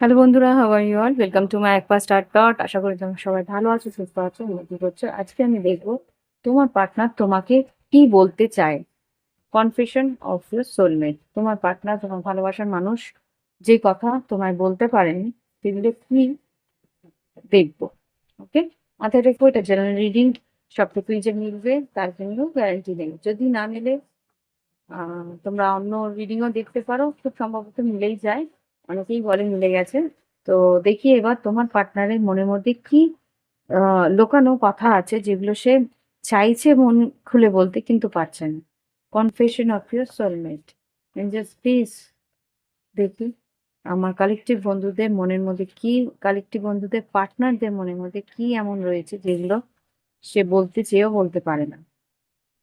Hello বন্ধুরা how are you all welcome to my একপা start dot আশা করি তোমরা সবাই ভালো আছো, সুস্থ আছো উন্নতি করছ আজকে আমি দেখব তোমার পার্টনার তোমাকে কি বলতে চায়। কনফেশন অফ ইউর সোলমেট তোমার পার্টনার তোমার ভালোবাসার মানুষ যে কথা তোমায় বলতে পারেনি, সেগুলো কি দেখব। ওকে মাথায় রেখো, এটা জেনারেল রিডিং সবটুকুই যে মিলবে তার জন্য গ্যারান্টি নেই যদি না মিলে তোমরা অন্য রিডিংও দেখতে পারো, খুব সম্ভবত মিলেই যায়। অনেকেই বলে মিলে গেছে। তো দেখি এবার তোমার পার্টনারের মনের মধ্যে কি লোকানো কথা আছে যেগুলো সে চাইছে মন খুলে বলতে কিন্তু পারছে না। Confession of your soulmate please দেখি আমার কালেকটিভ বন্ধুদের মনের মধ্যে কি কালেকটিভ বন্ধুদের পার্টনারদের মনের মধ্যে কি এমন রয়েছে যেগুলো সে বলতে চেয়েও বলতে পারে না।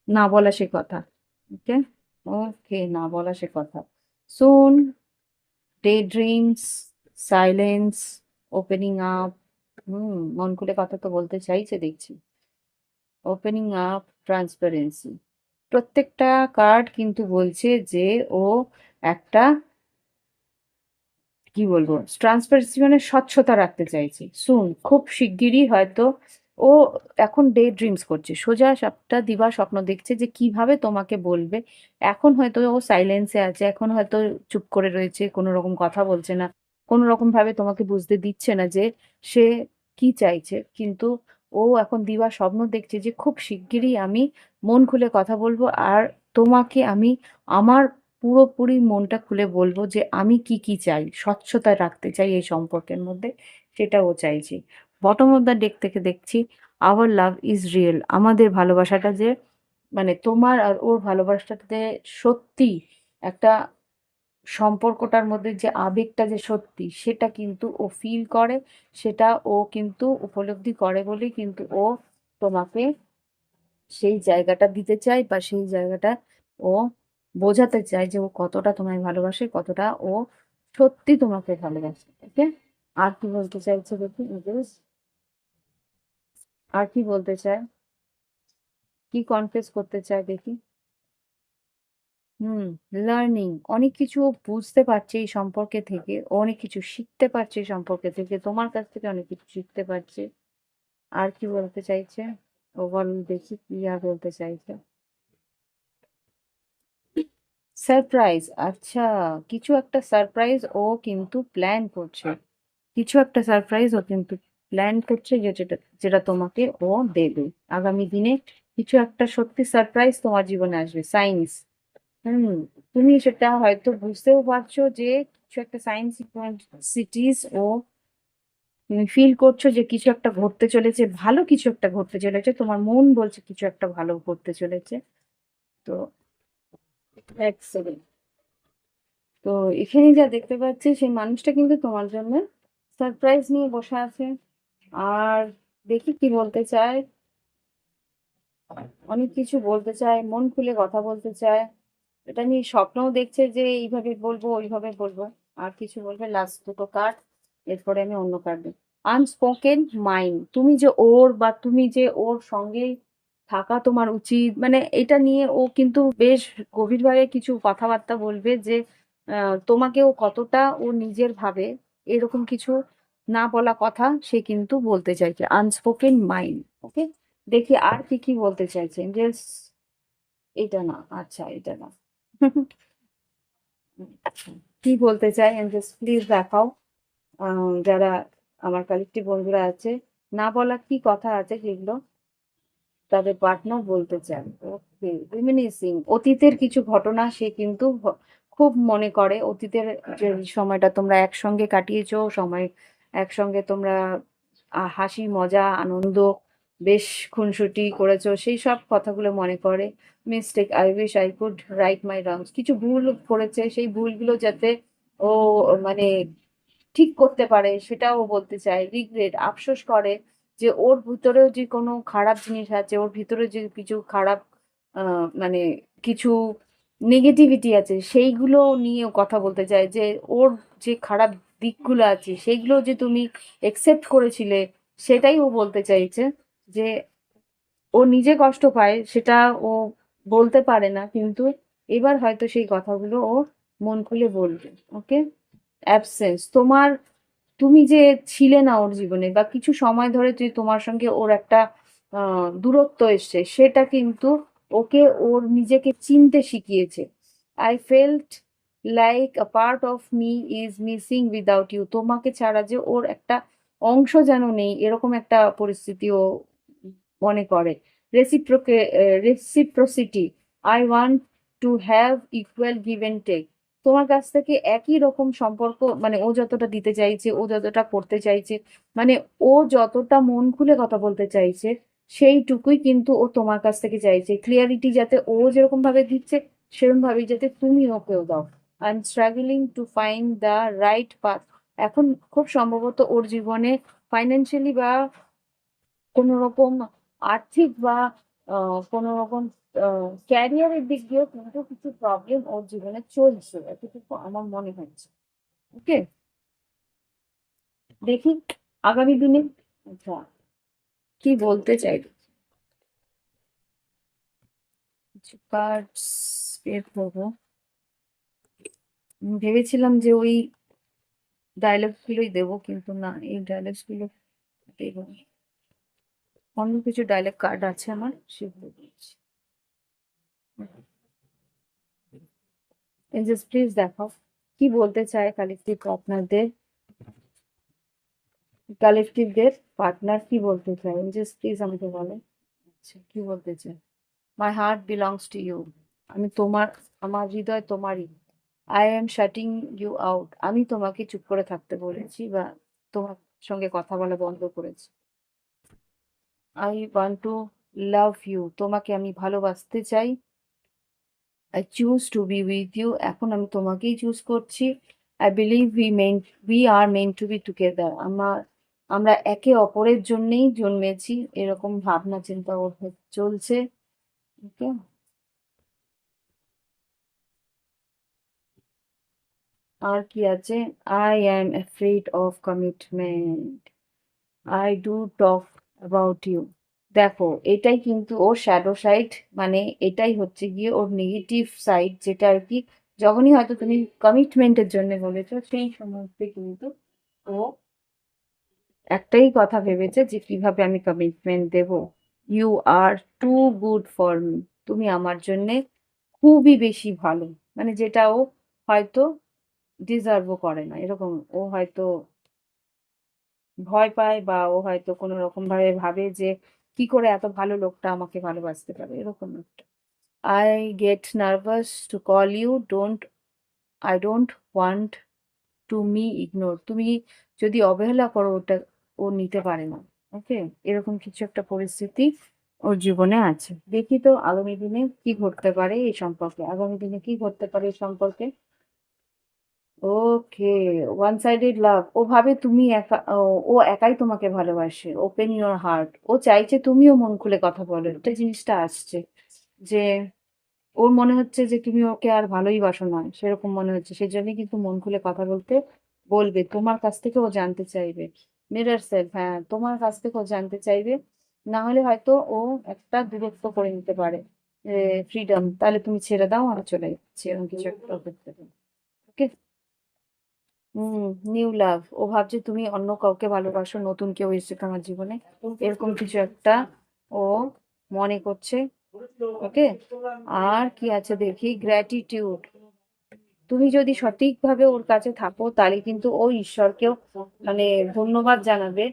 না বলা সে কথা ওকে ওকে না বলা সে কথা। Soon daydreams silence opening up hmm, মন খুলে কথা তো বলতে চাইছে, দেখছি। ওপেনিং আপ ট্রান্সপারেন্সি প্রত্যেকটা কার্ড কিন্তু বলছে যে ও একটা, কি বলব ট্রান্সপারেন্সি মানে স্বচ্ছতা রাখতে চাইছে। শুন খুব শিগগিরই হয়তো ও এখন ডে ড্রিমস করছে। সোজা সবটা দিবা স্বপ্ন দেখছে যে কীভাবে তোমাকে বলবে। এখন হয়তো ও সাইলেন্সে আছে, এখন হয়তো চুপ করে রয়েছে, কোনো রকম কথা বলছে না, কোনো রকম ভাবে তোমাকে বুঝতে দিচ্ছে না যে সে কি চাইছে। কিন্তু ও এখন দিবা স্বপ্ন দেখছে যে খুব শিগগিরই আমি মন খুলে কথা বলব আর তোমাকে আমি আমার পুরোপুরি মনটা খুলে বলব যে আমি কি কি চাই, স্বচ্ছতা রাখতে চাই এই সম্পর্কের মধ্যে, সেটা ও চাইছে। বটম অফ দ্য ডেক থেকে দেখছি আওয়ার লাভ ইজ রিয়েল আমাদের ভালোবাসাটা যে মানে তোমার আর ওর ভালোবাসাটাতে সত্যি একটা সম্পর্কটার মধ্যে যে আবেগটা যে সত্যি, সেটা কিন্তু ও ফিল করে, সেটা ও কিন্তু উপলব্ধি করে বলেই কিন্তু ও তোমাকে সেই জায়গাটা দিতে চায় বা সেই জায়গাটা ও বোঝাতে চায় যে ও কতটা তোমায় ভালোবাসে, কতটা ও সত্যি তোমাকে ভালোবাসে। ওকে আর কি বলতে চাইছে দেখি আর কি বলতে চায়? কি কনফেস করতে চায় দেখি? হুম লার্নিং অনেক কিছু বুঝতে পারছে এই সম্পর্কে থেকে, অনেক কিছু শিখতে পারছে এই সম্পর্কে থেকে, তোমার কাছ থেকে অনেক কিছু শিখতে পারছে। আর কি বলতে চাইছে? ওভারঅল দেখি কি আর বলতে চাইছে। সারপ্রাইজ আচ্ছা কিছু একটা সারপ্রাইজ ও কিন্তু প্ল্যান করছে। কিছু একটা সারপ্রাইজ ও কিন্তু প্ল্যান করছে যেটা যেটা তোমাকে ও দেবে। আগামী দিনে কিছু একটা সত্যি সারপ্রাইজ তোমার জীবনে আসবে সায়েন্স হুম, তুমি সেটা হয়তো বুঝতেও পারছ যে কিছু একটা সায়েন্স সিটিজ ও ফিল করছ যে কিছু একটা ঘটতে চলেছে, ভালো কিছু একটা ঘটতে চলেছে, তোমার মন বলছে কিছু একটা ভালো ঘটতে চলেছে। তো এক তো এখানে যা দেখতে পাচ্ছি সেই মানুষটা কিন্তু তোমার জন্য সারপ্রাইজ নিয়ে বসে আছে। আর দেখি কি বলতে চায়। অনেক কিছু বলতে চায়, মন খুলে কথা বলতে চায়। এটা নিয়ে স্বপ্নও দেখছে যে এইভাবে বলব, ওইভাবে বলব। আর কিছু বলবে লাস্ট দুটো কার্ড এরপরে আমি অন্য কার্ড দিই আনস্পোকেন মাইন্ড তুমি যে ওর বা তুমি যে ওর সঙ্গেই থাকা তোমার উচিত মানে এটা নিয়ে ও কিন্তু বেশ গভীরভাবে কিছু কথাবার্তা বলবে যে তোমাকে ও কতটা ও নিজের ভাবে এরকম কিছু না বলা কথা সে কিন্তু বলতে চাইছে আনস্পোকেন মাইন্ড ওকে দেখি আর কি কি বলতে চাইছে এটা না আচ্ছা এটা না। আচ্ছা, কি বলতে চাই? জাস্ট প্লিজ দেখাও। যারা আমার কালেক্টিভ বন্ধুরা আছে না বলা কি কথা আছে যেগুলো তাদের পার্টনার বলতে চান ওকে রিমিনিসিং অতীতের কিছু ঘটনা সে কিন্তু খুব মনে করে। অতীতের যে সময়টা তোমরা একসঙ্গে কাটিয়েছো সময় একসঙ্গে তোমরা হাসি, মজা, আনন্দ, বেশ খুনসুটি করেছ, সেই সব কথাগুলো মনে করে mistake I wish I could right my wrongs কিছু ভুল করেছে, সেই ভুলগুলো যাতে ও মানে ঠিক করতে পারে, সেটাও বলতে চায়। রিগ্রেট আফসোস করে যে ওর ভিতরেও যে কোনো খারাপ জিনিস আছে, ওর ভিতরে যে কিছু খারাপ মানে কিছু নেগেটিভিটি আছে, সেইগুলো নিয়েও কথা বলতে চায় যে ওর যে খারাপ দিকগুলো আছে সেইগুলো যে তুমি একসেপ্ট করেছিলে, সেটাই ও বলতে চাইছে যে ও নিজে কষ্ট পায়, সেটা ও বলতে পারে না, কিন্তু এবার হয়তো সেই কথাগুলো ও মন খুলে বলবে, ওকে? অ্যাবসেন্স তোমার, তুমি যে ছিলে না ওর জীবনে বা কিছু সময় ধরে যে তোমার সঙ্গে ওর একটা দূরত্ব এসছে, সেটা কিন্তু ওকে, ওর নিজেকে চিনতে শিখিয়েছে। I felt like a part of me is missing without you তোমাকে ছাড়া যে ওর একটা অংশ যেন নেই, এরকম একটা পরিস্থিতি ও মনে করে। রেসিপ্রোকে reciprocity I want to have equal give and take তোমার কাছ থেকে একই রকম সম্পর্ক মানে ও যতটা দিতে চাইছে, ও যতটা করতে চাইছে মানে ও যতটা মন খুলে কথা বলতে চাইছে, সেইটুকুই কিন্তু ও তোমার কাছ থেকে চাইছে। ক্লিয়ারিটি যাতে ও যেরকম ভাবে দিচ্ছে সেরকম ভাবে যাতে তুমি ওকেও দাও। I struggling to find the right path এখন খুব সম্ভবত ওর জীবনে ফাইন্যান্সিয়ালি বা কোনো রকম আর্থিক বা কোনো রকম ক্যারিয়ারের দিক দিয়েও কিন্তু কিছু প্রবলেম ওর জীবনে চলছে, এতটুকু আমার মনে হচ্ছে। ওকে দেখি আগামী দিনে আচ্ছা কি বলতে চাই? কার্ডস বের করব। ভেবেছিলাম যে ওই ডায়লগস গুলোই দেবো, কিন্তু না, এই ডায়লগসগুলো দেবো অন্য কিছু ডায়লগ কার্ড আছে আমার, সেগুলো দিয়েছি। এঞ্জেলস প্লিজ দেখাও, কি বলতে চায় কালেকটিভ আপনাদের কালেকটিভদের পার্টনার কি বলতে চায়? এঞ্জেলস প্লিজ আমাকে বলে। আচ্ছা কি বলতে চায়? My heart belongs to you আমি তোমার, আমার হৃদয় তোমারই। I am shutting you out আমি তোমাকে চুপ করে থাকতে বলেছি বা তোমার সঙ্গে কথা বলা বন্ধ করেছি। I want to love you তোমাকে আমি ভালোবাসতে চাই। I choose to be with you এখন আমি তোমাকেই চুজ করছি। I believe we meant we are meant to be together আমার আমরা একে অপরের জন্যেই জন্মেছি। এরকম ভাবনা চিন্তা চলছে। ওকে আর কি আছে? I am afraid of commitment I do talk about you দেখো, এটাই কিন্তু ওর শ্যাডো সাইড মানে এটাই হচ্ছে গিয়ে ওর নেগেটিভ সাইড যেটা আর কি, যখনই হয়তো তুমি কমিটমেন্টের জন্য বলেছ, সেই সমস্ত কিন্তু ও একটাই কথা ভেবেছে যে কীভাবে আমি commitment Dev. You are too good for me তুমি আমার জন্যে খুবই বেশি ভালো। মানে যেটা ও হয়তো ডিজার্ভও করে না। এরকম ও হয়তো ভয় পায় বা ও হয়তো কোনো রকম ভাবে ভাবে যে কি করে এত ভালো লোকটা আমাকে ভালোবাসতে পারে এরকম একটা। I get nervous to call you don't I don't want to me ignore তুমি যদি অবহেলা করো ওটা, ও নিতে পারে না। ওকে? এরকম কিছু একটা পরিস্থিতি ওর জীবনে আছে। দেখি তো আগামী দিনে কি ঘটতে পারে এই সম্পর্কে। আগামী দিনে কি ঘটতে পারে এই সম্পর্কে ওকে ওয়ান সাইডেড লাভ ও ভাবে তুমি একা, ও একাই তোমাকে ভালোবাসে ওপেন ইউর হার্ট ও চাইছে তুমিও মন খুলে কথা বলো। একটা জিনিসটা আসছে যে, ওর মনে হচ্ছে যে তুমি ওকে আর ভালোই বাসো না। সেরকম মনে হচ্ছে। সেজন্যই কিন্তু মন খুলে কথা বলতে বলবে। তোমার কাছ থেকে ও জানতে চাইবে। মিরর সেলফ হ্যাঁ তোমার কাছ থেকে ও জানতে চাইবে। না হলে হয়তো ও একটা দূরত্ব করে নিতে পারে ফ্রিডম তাহলে তুমি ছেড়ে দাও আর চলে যাচ্ছে, এরকম কিছু একটা করতে ওকে হুম নিউ লাভ ও ভাবছে তুমি অন্য কাউকে ভালোবাসো, নতুন কেউ এসেছে তোমার জীবনে। এরকম কিছু একটা ও মনে করছে। ওকে? আর কি আছে দেখি? গ্র্যাটিটিউড তুমি যদি সঠিকভাবে ওর কাছে থাকো, তাহলে কিন্তু ও ঈশ্বরকেও মানে ধন্যবাদ জানাবে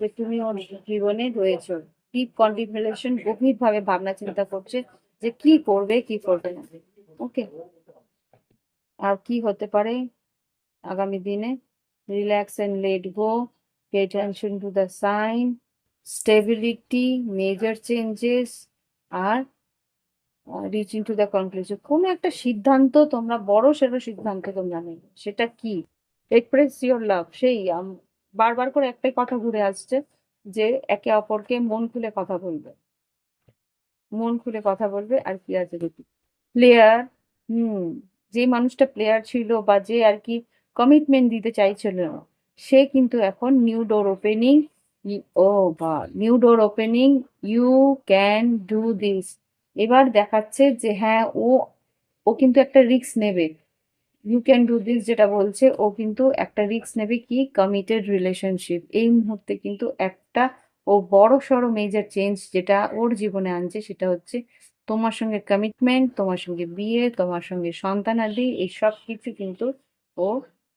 যে তুমি ওর জীবনে রয়েছো। ডিপ কন্টিমিউলেশন গভীরভাবে ভাবনা চিন্তা করছে যে কি করবে কি করবে না। ওকে? আর কি হতে পারে? আগামী দিনে relax and let go pay attention to the sign stability major changes R reaching to the conclusion কোনো একটা সিদ্ধান্ত তোমরা বড় সেটা সিদ্ধান্ত তোমরা নেবে। সেটা কি? এক্সপ্রেস ইওর লাভ সেই বারবার করে একটাই কথা ঘুরে আসছে যে, একে অপরকে মন খুলে কথা বলবে। মন খুলে কথা বলবে, আর কি আছে প্লেয়ার হুম, যে মানুষটা প্লেয়ার ছিল বা যে আর কি কমিটমেন্ট দিতে চাইছিল। সে কিন্তু এখন নিউ ডোর ওপেনিং ও বা new door opening you can do this এবার দেখাচ্ছে যে হ্যাঁ ও ও কিন্তু একটা রিস্ক নেবে। ইউ ক্যান ডু দিস যেটা বলছে, ও কিন্তু একটা রিস্ক নেবে কি? কমিটেড রিলেশনশিপ এই মুহূর্তে কিন্তু একটা, ও বড় সড়ো মেজর চেঞ্জ যেটা ওর জীবনে আনছে সেটা হচ্ছে তোমার সঙ্গে কমিটমেন্ট তোমার সঙ্গে বিয়ে, তোমার সঙ্গে সন্তানাদি, এই সব কিছু কিন্তু ও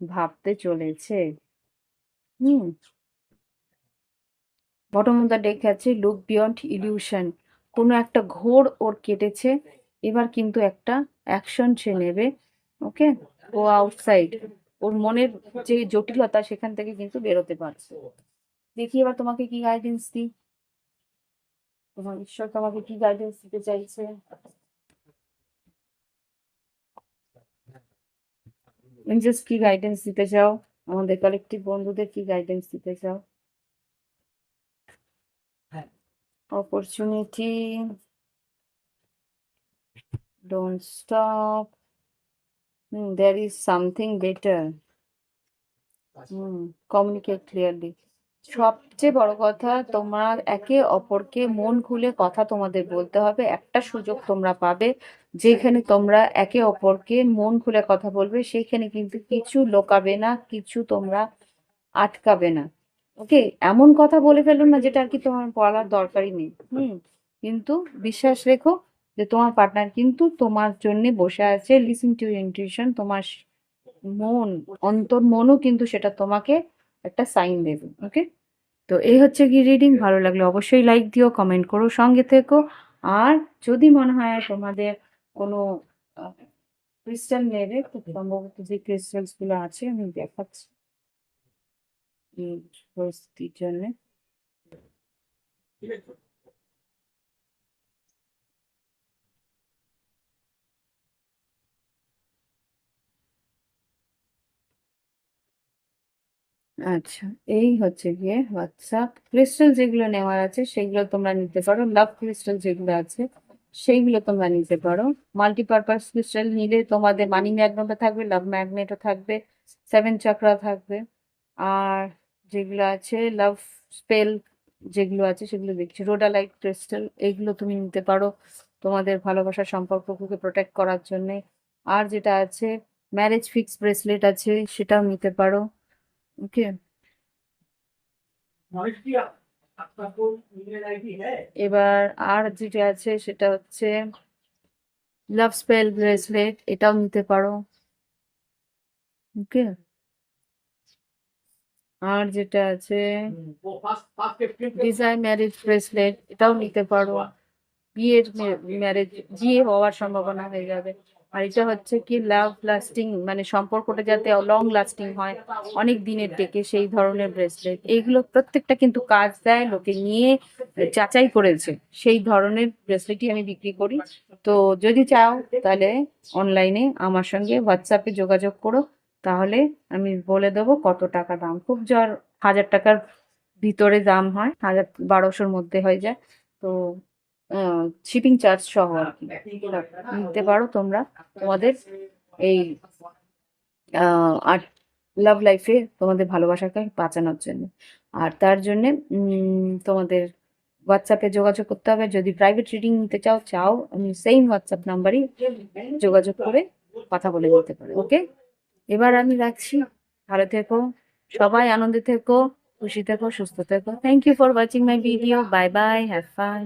ভাবতে চলেছে। Hmm. Bottom of the deck আছে লুক বিয়ন্ড ইলিউশন কোনো একটা ঘোর ওর কেটেছে, এবার কিন্তু একটা অ্যাকশন সে নেবে, ওকে? ও আউটসাইড ওর মনের যে জটিলতা সেখান থেকে কিন্তু বেরোতে পারছে। দেখি এবার তোমাকে কি গাইডেন্স দিই। তোমার ঈশ্বর তোমাকে কি গাইডেন্স দিতে চাইছে? জাস্ট কি গাইডেন্স দিতে চাও? আমাদের কালেকটিভ বন্ধুদের কি গাইডেন্স দিতে চাও? Opportunity don't stop. Hmm, there is something better. Hmm communicate clearly সবচেয়ে বড় কথা তোমার একে অপরকে মন খুলে কথা তোমাদের বলতে হবে। একটা সুযোগ তোমরা পাবে যেখানে তোমরা একে অপরকে মন খুলে কথা বলবে, সেখানে কিন্তু কিছু লোকাবে না, কিছু তোমরা আটকাবে না। ওকে? এমন কথা বলে ফেলো না যেটা আর কি তোমার বলার দরকারই নেই। হুম? কিন্তু বিশ্বাস রেখো যে তোমার পার্টনার কিন্তু তোমার জন্য বসে আছে লিসিং টু ইনটিউশন তোমার মন অন্তর মনও কিন্তু সেটা তোমাকে একটা সাইন দেবে ওকে তো এই হচ্ছে কি রিডিং ভালো লাগলে অবশ্যই লাইক দিও কমেন্ট করো সঙ্গে থেকো। আর যদি মনে হয় তোমাদের কোনো ক্রিস্টাল নেবে খুব সম্ভবত যে ক্রিস্টালসগুলো আছে আমি দেখাচ্ছি। জন্য আচ্ছা এই হচ্ছে গিয়ে হোয়াটসঅ্যাপ ক্রিস্টাল যেগুলো নেওয়ার আছে, সেগুলো তোমরা নিতে পারো। লাভ ক্রিস্টাল যেগুলো আছে, সেইগুলো তোমরা নিতে পারো। মাল্টিপারপাস ক্রিস্টাল নিলে তোমাদের মানি ম্যাগনেটও থাকবে লাভ ম্যাগনেটও থাকবে সেভেন চক্রা থাকবে। আর যেগুলো আছে লাভ স্পেল যেগুলো আছে, সেগুলো দেখছি। রোডালাইট ক্রিস্টাল এগুলো তুমি নিতে পারো তোমাদের ভালোবাসার সম্পর্ককে প্রোটেক্ট করার জন্যে। আর যেটা আছে ম্যারেজ ফিক্স ব্রেসলেট আছে, সেটাও নিতে পারো। এবার আর যেটা আছে সেটা হচ্ছে লাভ স্পেল ব্রেসলেট এটাও নিতে পারো। ওকে। আর যেটা আছে ডিজাইন ম্যারেজ ব্রেসলেট এটাও নিতে পারো। বিয়ের ম্যারেজ বিয়ে হওয়ার সম্ভাবনা হয়ে যাবে। আর এটা হচ্ছে কি লাভ লাস্টিং মানে সম্পর্কটা যাতে লং লাস্টিং হয়, অনেক দিনের ডেকে সেই ধরনের ব্রেসলেট এইগুলো প্রত্যেকটা কিন্তু কাজ দেয়, লোকে নিয়ে যাচাই করেছে। সেই ধরনের ব্রেসলেটই আমি বিক্রি করি। তো যদি চাও তাহলে অনলাইনে আমার সঙ্গে হোয়াটসঅ্যাপে যোগাযোগ করো। তাহলে আমি বলে দেবো কত টাকা দাম। খুব জ্বর, হাজার টাকার ভিতরে দাম হয়, হাজার, বারোশোর মধ্যে হয়ে যায়। তো শিপিং চার্জ সহ আর কি। নিতে পারো তোমরা। তোমাদের এই আহ, আর লাভ লাইফে তোমাদের ভালোবাসাকে বাঁচানোর জন্য। আর তার জন্যে তোমাদের হোয়াটসঅ্যাপে যোগাযোগ করতে হবে। যদি প্রাইভেট রিডিং নিতে চাও চাও। আমি সেম হোয়াটসঅ্যাপ নাম্বারই যোগাযোগ করে কথা বলে নিতে পারো ওকে এবার আমি রাখছি। ভালো থেকো সবাই আনন্দে থেকো খুশি থেকো সুস্থ থেকো। Thank you for watching my video bye bye have fun